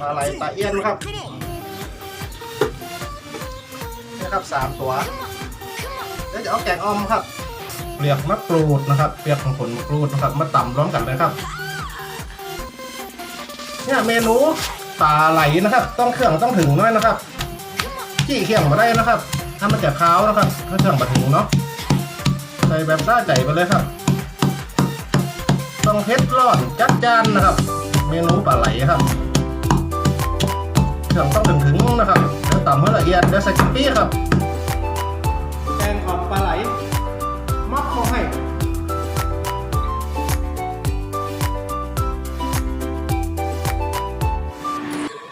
ปลาไหลปลาเอี้ยนครับนี่ครับสามตัวแล้วจะเอาแกงออมครับ เปลือกมะกรูดนะครับ เปลือกของผลมะกรูดนะครับ มาตำร้อมกันเลยครับ เนี่ยเมนูปลาไหลนะครับ ต้องเครื่องต้องถึงหน้อยนะครับจี้เคี่ยงมาได้นะครับ ถ้ามันจะค้าวนะครับถ้าเครื่องมาถึงเนาะใส่แบบได้ใจไปเลยครับ ต้องเผ็ดร้อนจัดจานนะครับ เมนูปลาไหลครับ เครื่องต้องถึงถึงๆนะครับแล้วตำให้ละเอียดแล้วใส่กะปิครับแกงอ่อมปลาไหลมักเขาให้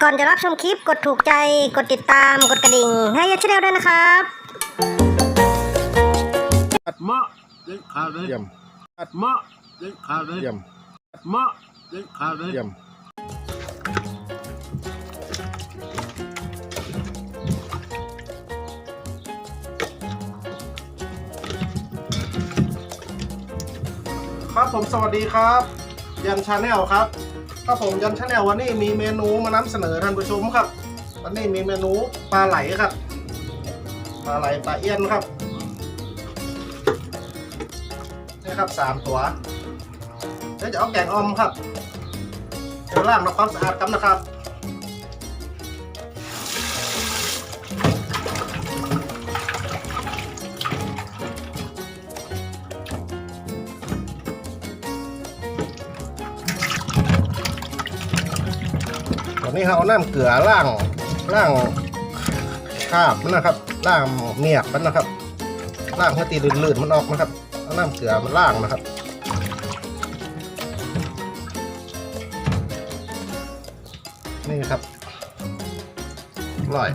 ก่อนจะรับชมคลิปกดถูกใจกดติดตามกดกระดิ่ง ให้ยัดชแนลด้วยนะครับมะเด็ดขาดเลยเยี่ยมมะเด็ดขาดเลยเยี่ยมมะเด็ดขาดเลยเยี่ยม ผมสวัสดีครับ ยันชาแนลครับครับผมยันชาแนลวันนี้มีเมนูมานำเสนอท่านผู้ชมครับ วันนี้มีเมนูปลาไหลครับปลาไหลปลาเอี้ยนครับนี่ครับสามตัวเดี๋ยวจะเอาแกงออมครับเดี๋ยวล้างทำความสะอาดกันนะครับ นี่เราเอาน้ำเกลือล่างล่างคาบมันนะครับล่างเมียกมันนะครับล่างให้ตีลื่นๆมันออกนะครับเอาน้ำเกลือมันล่างนะครับนี่ครับอร่อย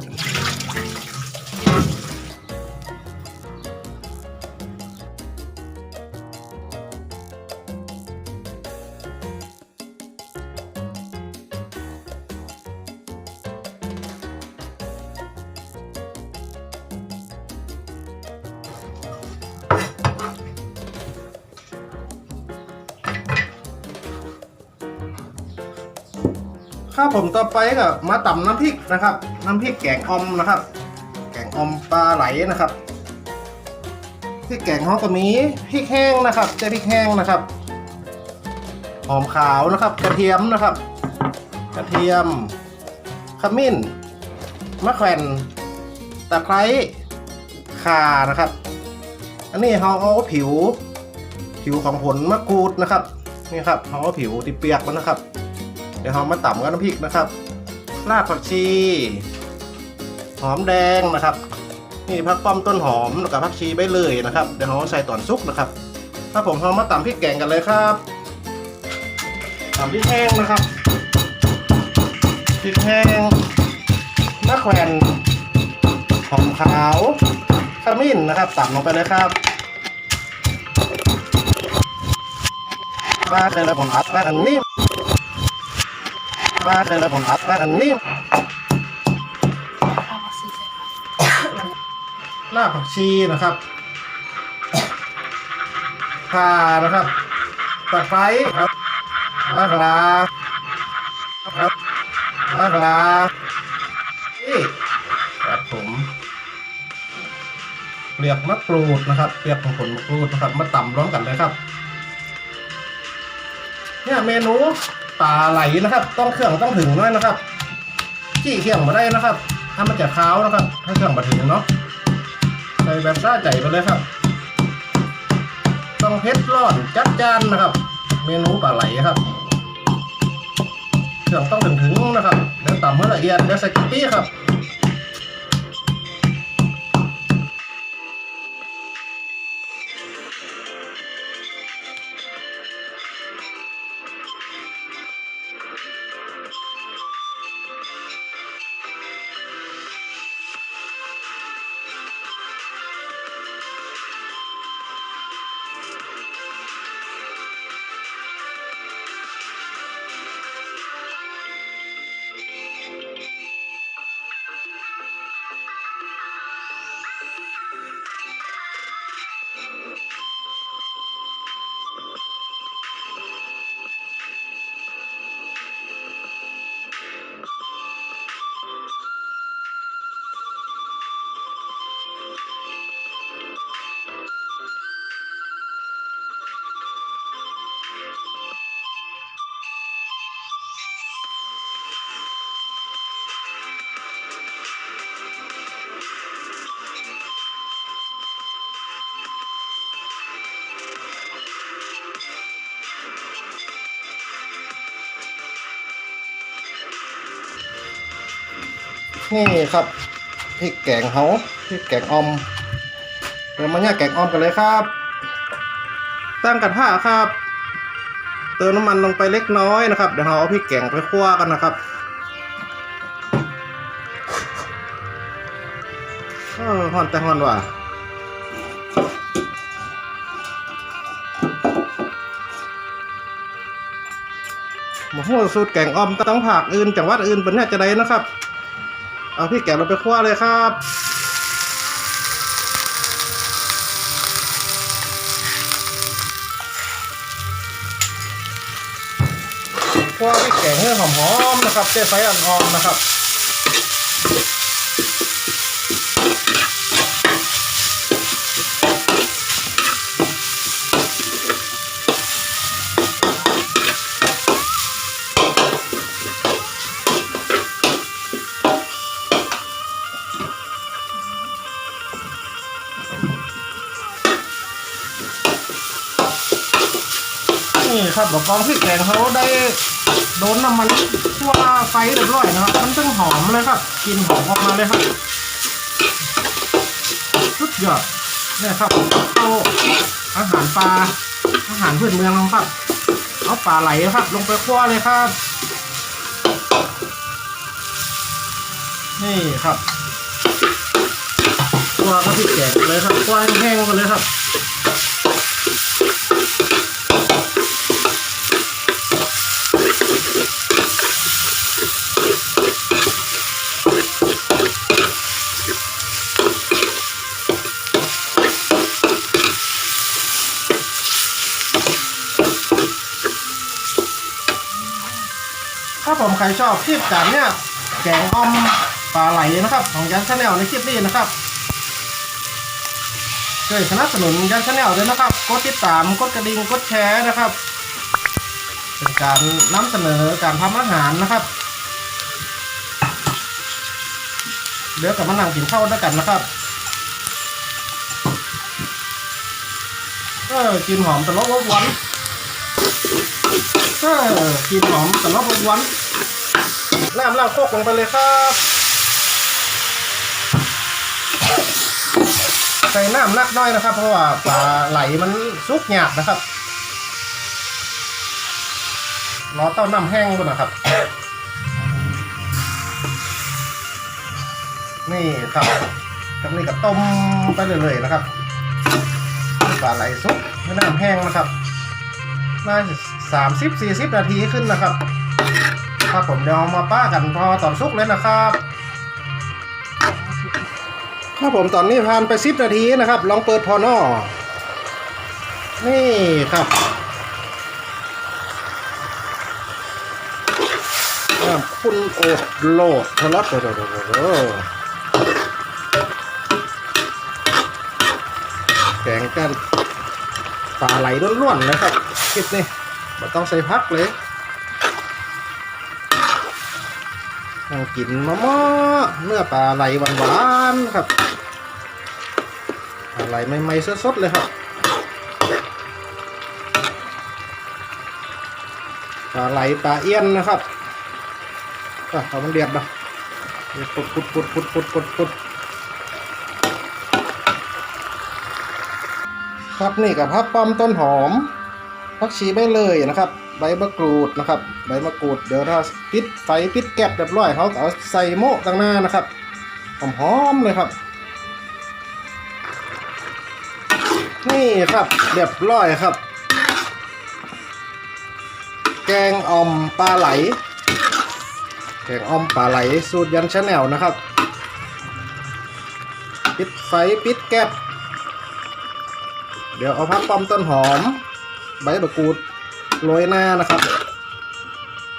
ครับผมต่อไปก็มาตำน้ำพริกนะครับ น้ำพริกแกงออมนะครับ แกงออมปลาไหลนะครับพริกแกงเขาก็มีพริกแห้งนะครับเจพริกแห้งนะครับหอมขาวนะครับ กระเทียมนะครับ กระเทียมขมิ้นมะแขวนตะไคร้ข่านะครับ อันนี้เขาเอาผิว ผิวของผลมะกรูดนะครับนี่ครับเขาเอาผิวที่เปียกมันนะครับ เดี๋ยวเรามาต่ำกับน้ำพริกนะครับรากผักชี หอมแดงนะครับ นี่ผักป้อมต้นหอมแล้วก็ผักชีใบเลยนะครับ เดี๋ยวเราใส่ตอนซุกนะครับ ถ้าผมเรามาต่ำพริกแกงกันเลยครับต่ำพริกแห้งนะครับพริกแห้งมะแขวนหอมขาวขมิ้นนะครับต่ำลงไปเลยครับปลาเคยแล้วผมอัดมาอันนี้ ปลาเคยแล้วผมอัดมาอันนี้รากผักชีนะครับข่านะครับตะไคร้ครับมะกลาครับมะกลานี่ครับผมเปลือกมะกรูดนะครับเปลือกของผลมะกรูดนะครับ มาต่ำร้อมกันเลยครับ เนี่ยเมนู ปลาไหลนะครับ ต้องเครื่องต้องถึงหน้อยนะครับจี้เคี่ยงมาได้นะครับ ถ้ามันจะค้าวนะครับ ถ้าเครื่องมาถึงเนาะใส่แบบซ่าใจไปเลยครับ ต้องเพชรร้อนจัดจานนะครับ เมนูปลาไหลครับเครื่องต้องถึงถึงนะครับเดี๋ยวต่ำเมื่อละเอียดแล้วใส่กะปิครับ นี่ครับพริกแกงเขาพริกแกงออมเดี๋ยวมาเนี่ยแกงออมกันเลยครับ ตั้งกระทะครับ เติมน้ำมันลงไปเล็กน้อยนะครับ เดี๋ยวเราเอาพริกแกงไปคั่วกันนะครับเออฮอนแต่ฮอนว่ะหมาหัวสูตรแกงออมต้องผักอื่นจังหวัดอื่นเป็นแน่จะได้นะครับ เอาพี่แกงลงไปคั่วเลยครับ คั่วพี่แกงให้หอมๆนะครับเจ๊ไฟอ่อนๆนะครับ นี่ครับดอกกองพริกแกงเขาได้โดนน้ำมันทั่วไฟเรียบร้อยนะครับ มันต้องหอมเลยครับกลินหอมออกมาเลยครับสุดยอดเนี่ยครับเอาอาหารปลาอาหารพื้นเมืองลงครับเอาปลาไหลครับ ลงไปคั่วเลยครับ นี่ครับคั่วก็พริกแกงเลยครับคั่วแห้งๆไปเลยครับ ผมใครชอบคลิปการเนี่ยแกงออมปลาไหลนะครับ ของยันชาแนลในคลิปนี้นะครับช่วยสนับสนุนยันชาแนลด้วยนะครับ กดติดตามกดกระดิ่งกดแชร์นะครับเป็นการนำเสนอการทำอาหารนะครับเดี๋ยวกลับมานั่งกินข้าวด้วยกันนะครับเออกินหอมตลบอบหวานเออกินหอมแต่รอบวัน น้ำล้างโคกลงไปเลยครับใส่น้ำนักน้อยนะครับ เพราะว่าปลาไหลมันซุกหยาบนะครับรอเต้าน้ำแห้งก่อนนะครับ นี่ครับกับนี่ก็ต้มไปเรื่อยๆนะครับปลาไหลซุกน้ำแห้งนะครับน่าสามสิบสี่สิบนาทีขึ้นนะครับ ครับผมเดี๋ยวเอามาป้ากันพอตอนสุกเลยนะครับครับผมตอนนี้ผ่านไปสิบนาทีนะครับ ลองเปิดพอนอนี่ครับอ่าคุณโอดโหลดทะลอดโดโดโดโดแกงกันปลาไหลล้วนๆนะครับคลิปนี้ไม่ต้องใส่พักเลย นั่งกินมะม่อเนื้อปลาไหลหวานๆครับปลาไหลใหม่ๆสดๆเลยครับปลาไหลปลาเอี้ยนนะครับอะเอามันเดือดนะปุดปุดปุดปุดปุดปุดปุดครับนี่กับพับป้อมต้นหอมพักชีใบเลยนะครับ ใบมะกรูดนะครับ ใบมะกรูดเดี๋ยวถ้าปิดไฟปิดแก๊บเรียบร้อยเขาเอาใส่โม่ตั้งหน้านะครับหอมๆเลยครับ นี่ครับเรียบร้อยครับ แกงอ่อมปลาไหล แกงอ่อมปลาไหลสูตรยันชาแนลนะครับ ปิดไฟปิดแก๊บเดี๋ยวเอาพักป้อมต้นหอม ใบมะกรูด โรยหน้านะครับ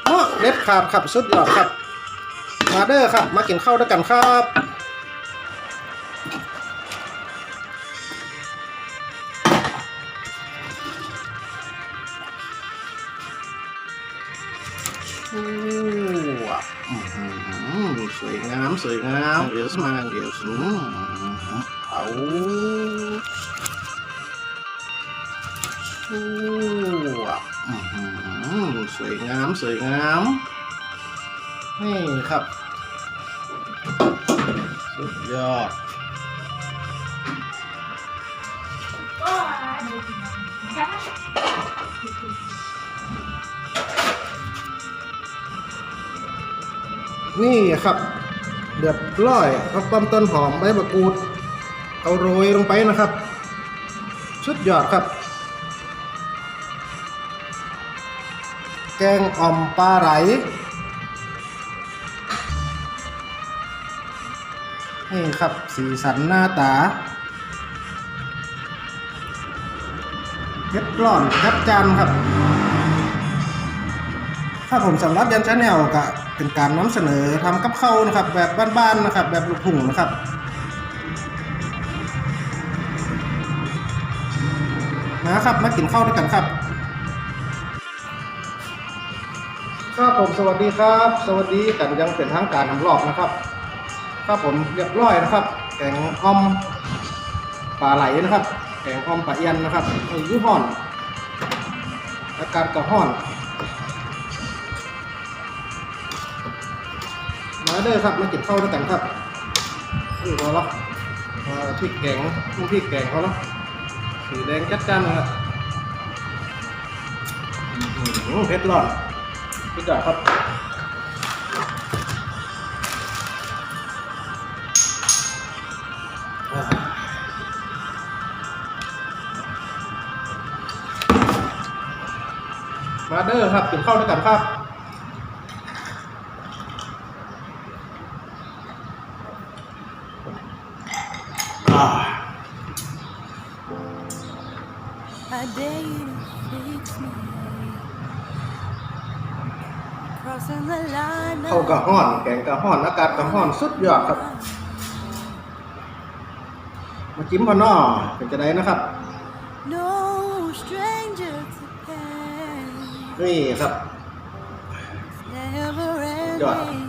เนาะเด็ดขาดครับสุดยอดครับ มาเด้อครับ มากินข้าวด้วยกันครับอู้ว่ะอื้อหือสวยงามสวยงามเดี๋ยวสมาเดี๋ยวสูงเอาอู้ว่ะอื้อหือส วยงามสวยงามนี่ครับสุดยอดนี่ครับเดือดร้อยเอาความต้นหอมใบมะกรูด เอาโรยลงไปนะครับ สุดยอดครับ แกงอ่อมปลาไหลนี่ครับสีสันหน้าตาเผ็ดร้อนจัดจานครับ ถ้าผมสำหรับยันชาแนลก็เป็นการนำเสนอทำกับข้าวนะครับ แบบบ้านๆนะครับ แบบลูกทุ่งนะครับนะครับมากินข้าวด้วยกันครับ ครับผมสวัสดีครับ สวัสดีกันยังเป็นทางการทำรอบนะครับ ครับผมเรียบร้อยนะครับแกงอ่อมปลาไหลนะครับแกงอ่อมปลาเอียนนะครับอายุห่อนอากาศก็ห่อนมาเด้อครับมาเกินข้าด้วยกันครับนี่พอละมาพริกแกงน้ำพริกแกงเขาละสีแดงจัดจ้านนะครับอื้อหือเผ็ดร้อน พี่จ๋าครับมาเดอร์ครับกินข้าวด้วยกันครับ กะห่อนแกงกะห่อนอากาศกะห่อนสุดยอดครับ มาจิ้มพอนอเป็นจะได้นะครับ No stranger to pain. นี่ครับ Never Yeah. ending.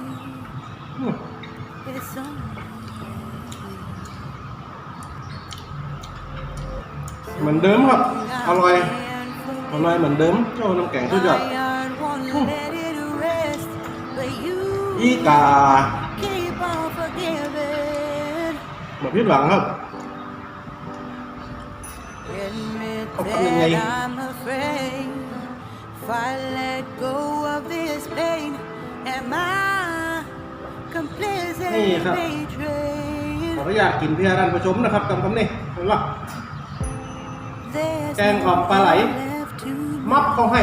อืม It's only เหมือนเดิมครับ อร่อย I อร่อยเหมือนเดิมเจ้าน้ำแกงสุดยอด you อีกา keep on forgiving. หมดพิดหวังครับ Admit Không có người nhây. that I'm afraid if I let go of this pain, am I completely Hey, sao? ข betrayed? ออนุญาตกินเพียรันประชมนะครับกำกำนี่เห็นปะ There's แกงอ่อมปลาไหล nothing left to มับเขาให้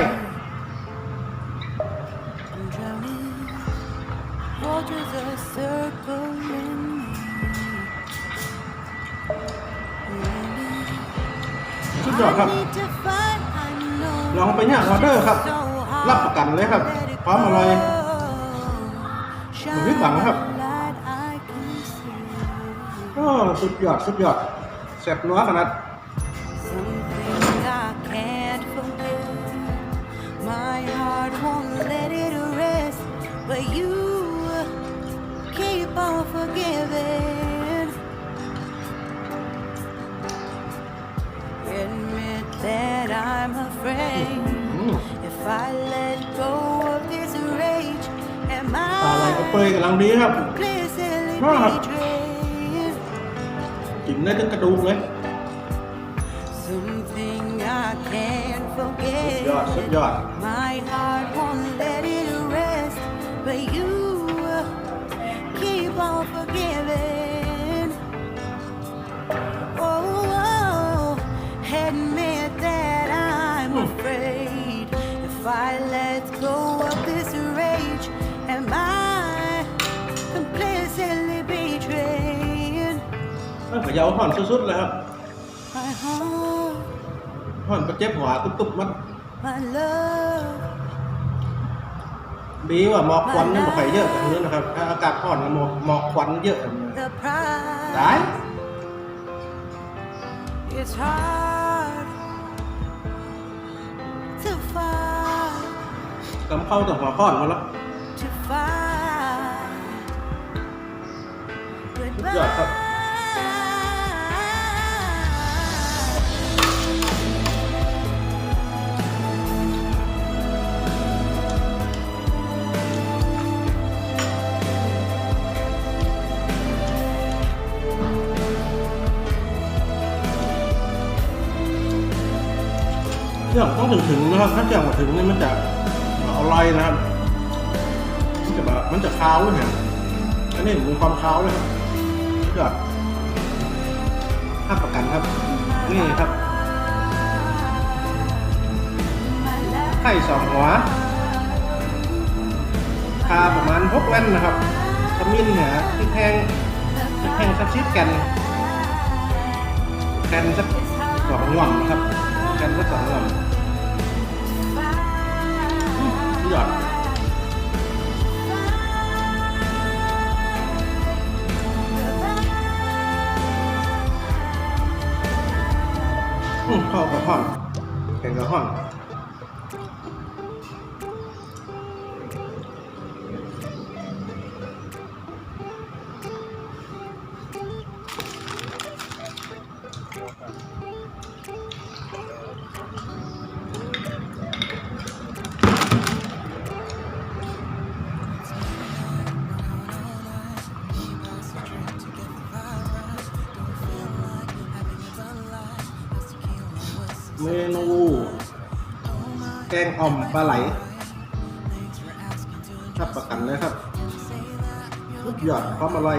ยอดครับลองไปเนี่ยออเดอร์ครับ รับประกันเลยครับความอร่อยหมูพริกหวังครับ Light I can see. โอ้สุดยอดสุดยอดแซ่บนัวขนาด อืม If I let go of this rage, am ปลาไหลกระเปย I กำลังดีครับ completely Ah. betrayed? กินได้ทั้งกระดูกเลย Something I can't สุด forget. ยอดสุดยอด ขยาวห่อนสุดๆเลยครับ My heart, ห่อนประเจ็บหัวตุบๆมัน my love. ดีว่าหมอกควันนี่บ่ค่อยเยอะแบบนี้นะครับ ถ้าอากาศห่อนกับหมอกหมอกควันเยอะแบบนี้ The prize. ได้ It's hard to find, กำเข้าแต่หัวห่อนมาแล้ว to find. สุดยอดครับื่องต้องถึงถึงนะครับ ถ้าเกี่ยวมาถึงนี่มันจะอร่อยนะครับมันจะแบบมันจะคาวเนี่ยอันนี้มีความคาวเลยครับเลือกห้าประกันครับ นี่ครับไข่สองหัวคาประมาณหกแว่นนะครับขมิ้นเนี่ยพริกแห้งพริกแห้งสักชิดกันแกันสักสองหย่อมนะครับ แกันสักสองหย่อมอืม อ่อมปลาไหลรับประกันเลยครับสุดยอดความอร่อย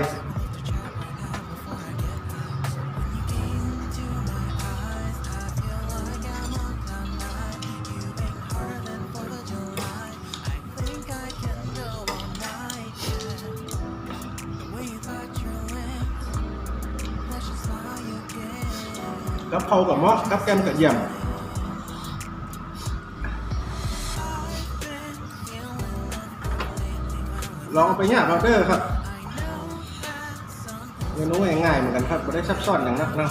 กับเพรากับมาะกับแกมกับเยี่ยม ลองเอาไปเนี่ยออเดอร์ครับเมนูง่ายๆเหมือนกันครับไม่ได้ซับซ้อนอย่างนักนะ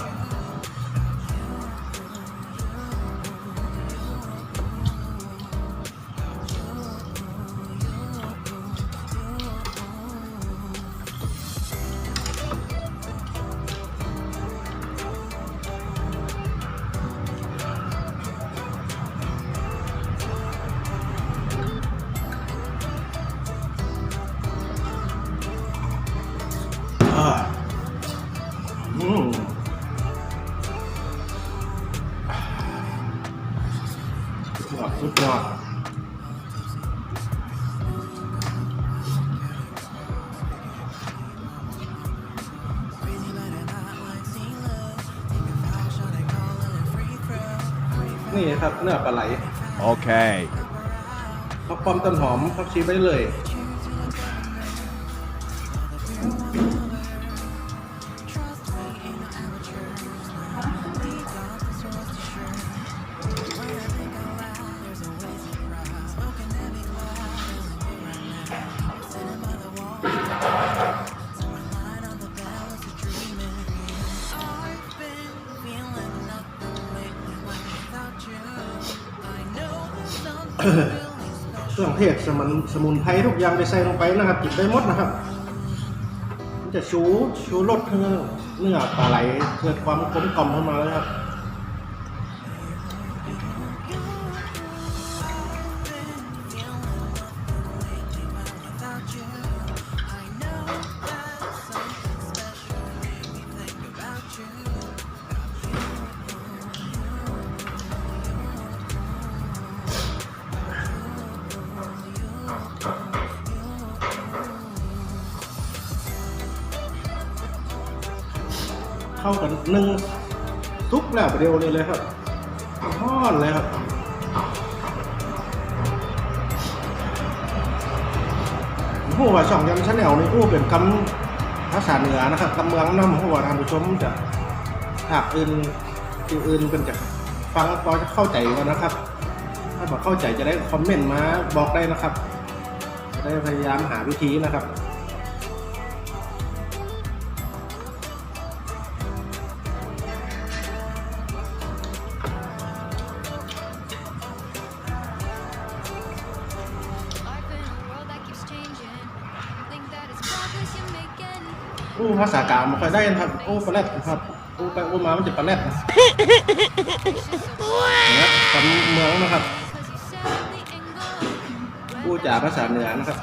นี่ครับเนื้อปลาไหล Okay. ผักป้อมต้นหอมผักชีไปเลย เครื่องเทศสมุนสมุนไพรทุกอย่างได้ใส่ลงไปนะครับกินได้หมดนะครับ มันจะชูชูรสเนื้อเนื้อปลาไหลเกิดความกลมกล่อมเข้ามาเลยครับ เข้ากันนึ่งทุกแล้วปเดียวเลยเลยครับทอดเลยครับผู้ว่าช่องยำชาแนลนี่ผู้เป็นคำภาษาเหนือนะครับคำเมืองน้ำผู้ว่าท่านผู้ชมจะหากอื่นที่อื่นเป็นจะฟังพอจะเข้าใจกันนะครับ ถ้าบอกเข้าใจจะได้คอมเมนต์มาบอกได้นะครับ จะได้พยายามหาวิธีนะครับ อู้ภาษากลางไม่ค่อยได้นะครับอู้ปลาแรดครับอู้ไปอู้มามันจะปลาแรดนะเนี่ยคำเมืองนะครับ Cause you sadly ain't gone. อู้จ่าภาษาเหนือนะครับ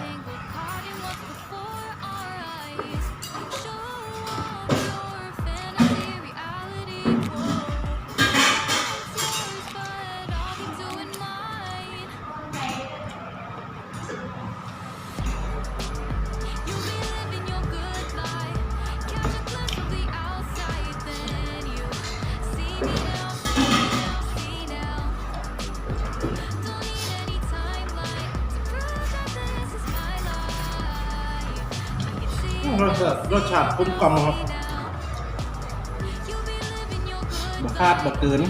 บะคาดบะเกิน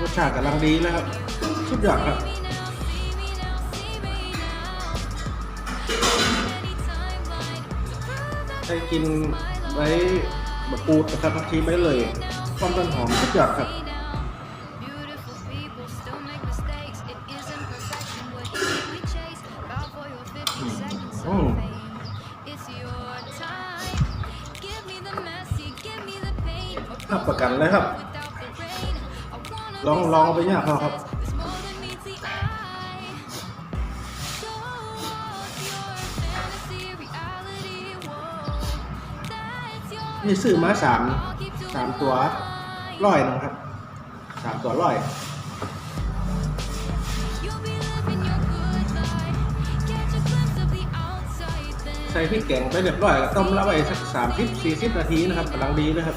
รสชาติกำลังดีนะครับ สุดยอดครับใช้กินไว้บะปูดนะครับบางทีไม่เลย ความต้นหอมสุดยอดครับ ลอเอาไปเนี่ยเขาครับนี่ซื้อมาสามสามตัวร้อยนะครับสามตัวร้อยใส่พริกแกงไปเรียบร้อยต้มแล้วไว้สักสามสิบสี่สิบนาทีนะครับกำลังดีนะครับ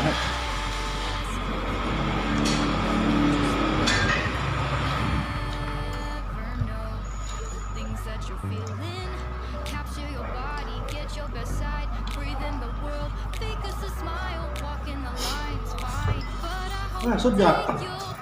that you're feeling. Capture your body, get your best side. Breathe in the world, fake us a smile. Walk in the lines, fine. But I hope อ่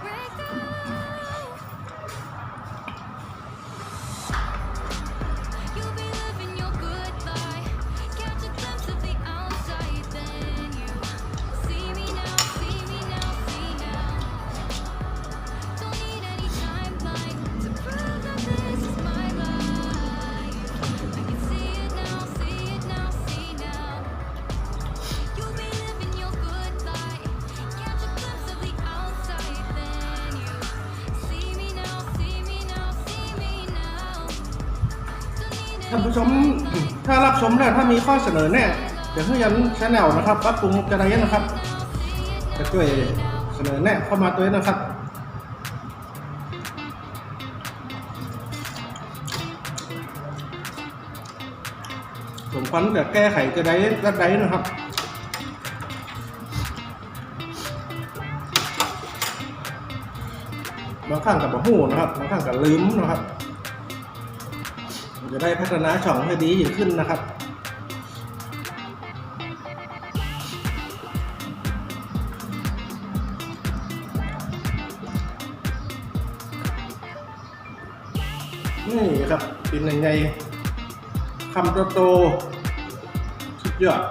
ข้อเสนอแน่เดี๋ยวให้ยันชแนลนะครับปรับปรุงจะได้นะครับจะช่วยเสนอแน่เข้ามาตัวนี้นะครับสมควรจะแก้ไขจะได้ระดับนะครับบางครั้งกับบะหูนะครับบางครั้งกับลืมนะครับ จะได้พัฒนาช่องให้ดียิ่งขึ้นนะครับ เป็นยังไงคำโตๆสุดยอด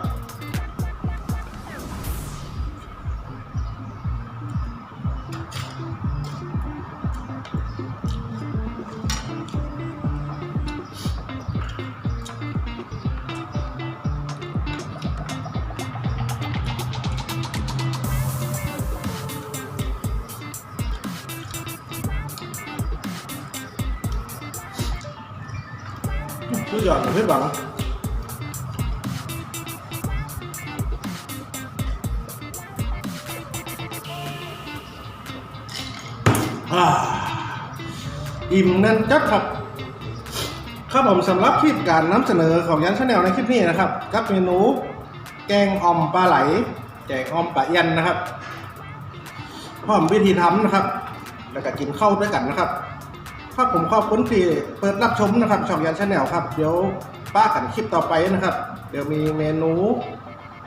ยอดพี่หวังอ่าอิ่มนั่นจัดครับ ครับผมสำหรับคลิปการนำเสนอของยันชาแนลในคลิปนี้นะครับ กับเมนูแกงอ่อมปลาไหล แกงอ่อมปลาเยันนะครับพร้อมวิธีทำนะครับ แล้วก็กินข้าวด้วยกันนะครับ ครับผมขอบคุณที่เปิดรับชมนะครับช่องยันชาแนลครับ เดี๋ยวป้ากันคลิปต่อไปนะครับ เดี๋ยวมีเมนู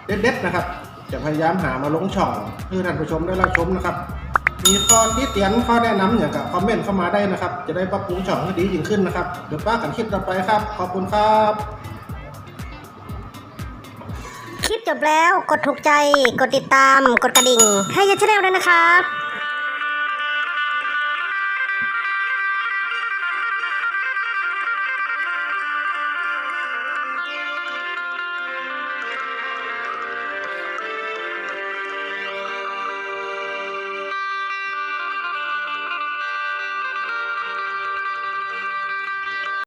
เด็ดๆนะครับ จะพยายามหามาลงช่องเพื่อท่านผู้ชมได้รับชมนะครับ มีข้อที่เตียนข้อแนะนำอย่างกับคอมเมนต์เข้ามาได้นะครับ จะได้ปรับปรุงช่องให้ดียิ่งขึ้นนะครับเดี๋ยวป้ากันคลิปต่อไปครับ ขอบคุณครับคลิปจบแล้วกดถูกใจ กดติดตาม กดกระดิ่ง ให้ยันชาแนลด้วยนะครับ